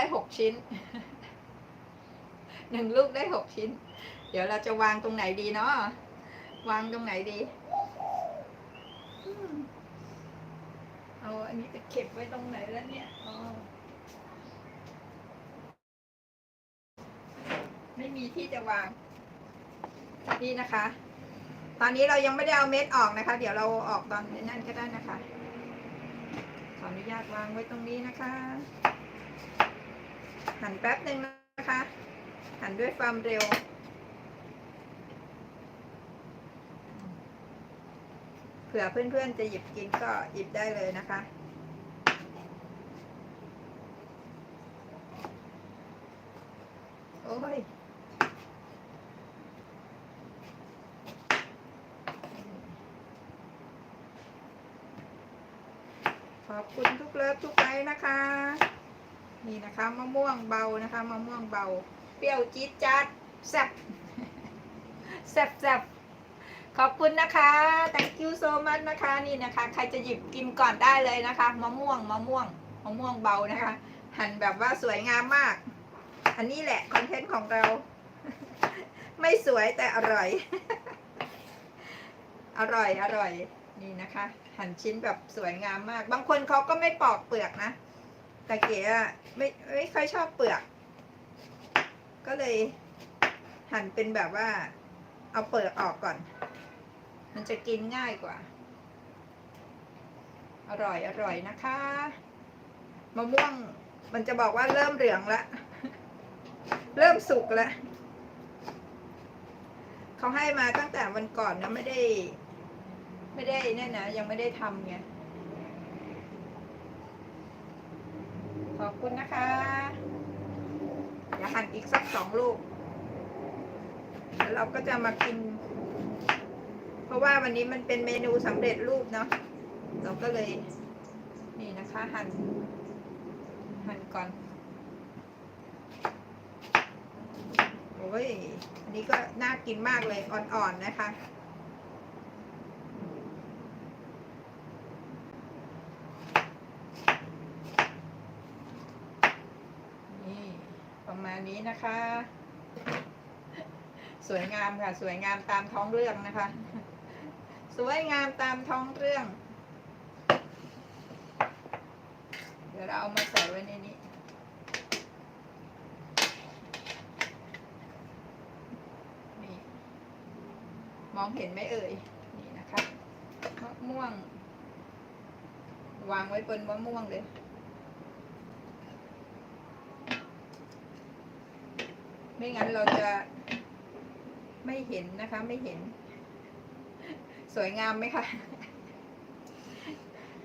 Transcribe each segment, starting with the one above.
ได้หกชิ้นหนึ่งลูกได้หกชิ้น เดี๋ยวเราจะวางตรงไหนดีเนาะวางตรงไหนดีเอาอันนี้ไปเก็บไว้ตรงไหนแล้วเนี่ยไม่มีที่จะวางนี่นะคะ ตอนนี้เรายังไม่ได้เอาเม็ดออกนะคะ เดี๋ยวเราออกตอนนั่นก็ได้นะคะ ขออนุญาตวางไว้ตรงนี้นะคะ หั่นแป๊บหนึ่งนะคะ หั่นด้วยความเร็ว เผื่อเพื่อนๆจะหยิบกินก็หยิบได้เลยนะคะโอ้ยขอบคุณทุกเลิฟทุกไลค์นะคะ นี่นะคะมะม่วงเบานะคะมะม่วงเบา เปรี้ยวจี๊ดจ๊าดแซ่บแซ่บแซ่บขอบคุณนะคะ thank you so much นะคะนี่นะคะ ใครจะหยิบกินก่อนได้เลยนะคะมะม่วงมะม่วงมะม่วงเบานะคะ หั่นแบบว่าสวยงามมาก อันนี้แหละคอนเทนต์ของเรา ไม่สวยแต่อร่อย อร่อยอร่อยนี่นะคะ หั่นชิ้นแบบสวยงามมาก บางคนเขาก็ไม่ปอกเปลือกนะ แต่เก๋อะไม่ไม่ค่อยชอบเปลือก ก็เลยหั่นเป็นแบบว่า เอาเปลือกออกก่อน มันจะกินง่ายกว่า อร่อยอร่อยนะคะมะม่วงมันจะบอกว่าเริ่มเหลืองแล้วเริ่มสุกแล้วเขาให้มาตั้งแต่วันก่อนนะไม่ได้ ไม่ได้เนี่ยนะยังไม่ได้ทำไง ขอบคุณนะคะ อย่าหั่นอีกสักสองลูกแล้วเราก็จะมากิน เพราะว่าวันนี้มันเป็นเมนูสำเร็จรูปเนาะเราก็เลยนี่นะคะหั่นหั่นก่อนโอ้ยอันนี้ก็น่ากินมากเลยอ่อนๆนะคะ นี่ ประมาณนี้นะคะ สวยงามค่ะ สวยงามตามท้องเรื่องนะคะ สวยงามตามท้องเรื่อง เดี๋ยวเราเอามาใส่ไว้ในนี้นี่มองเห็นไหมเอ่ย นี่นะคะมะม่วง วางไว้บนมะม่วงเลย ไม่งั้นเราจะไม่เห็นนะคะ ไม่เห็น สวยงามไหมคะ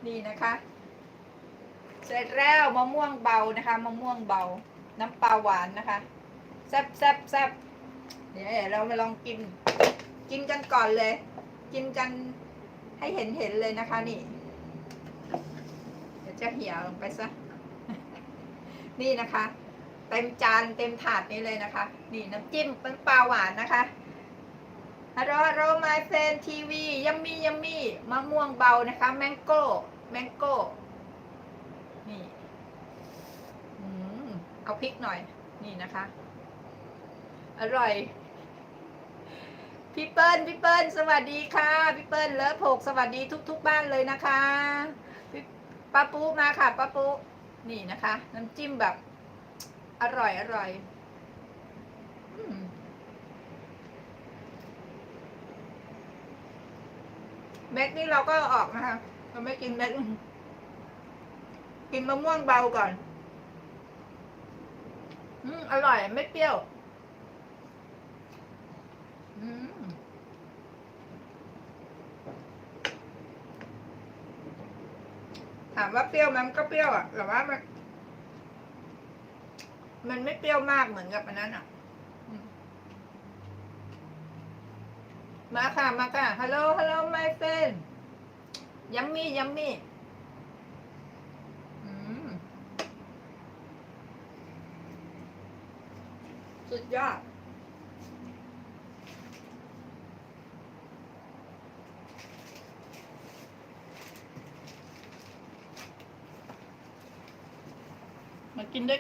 นี่นะคะ เสร็จแล้วมะม่วงเบานะคะมะม่วงเบา น้ำปลาหวานนะคะแซ่บแซ่บแซ่บเดี๋ยวเรามาลองกิน กินกันก่อนเลย กินกันให้เห็นเห็นเลยนะคะนี่เดี๋ยวจะเหี่ยวลงไปซะ นี่นะคะ เต็มจานเต็มถาดนี้เลยนะคะ นี่น้ำจิ้มเป็นปลาหวานนะคะฮัลโหลฮัลโหลมาเฟนทีวียัมมี่ยัมมี่มะม่วงเบานะคะแมงโก้แมงโก้นี่อืมเอาพริกหน่อยนี่นะคะ อร่อยพี่เปิ้ลพี่เปิ้ลสวัสดีค่ะพี่เปิ้ลเลิฟหกสวัสดีทุก ๆ บ้านเลยนะคะป้าปุ๊มาค่ะป้าปุ๊นี่นะคะ น้ำจิ้มแบบ อร่อย อร่อยเม็ดนี่เราก็ออกนะคะเราไม่กินเม็ด กินมะม่วงเบาก่อน อืม อร่อย ไม่เปรี้ยว อืมถามว่าเปรี้ยวมมันก็เปรี้ยวอะแต่ว่ามัน มันไม่เปรี้ยวมากเหมือนกับอันนั้นอะ มาค่ะมาค่ะฮัลโหลฮัลโหล my friend ยัมมี่ยัมมี่อืมสุดยอดมากินด้วย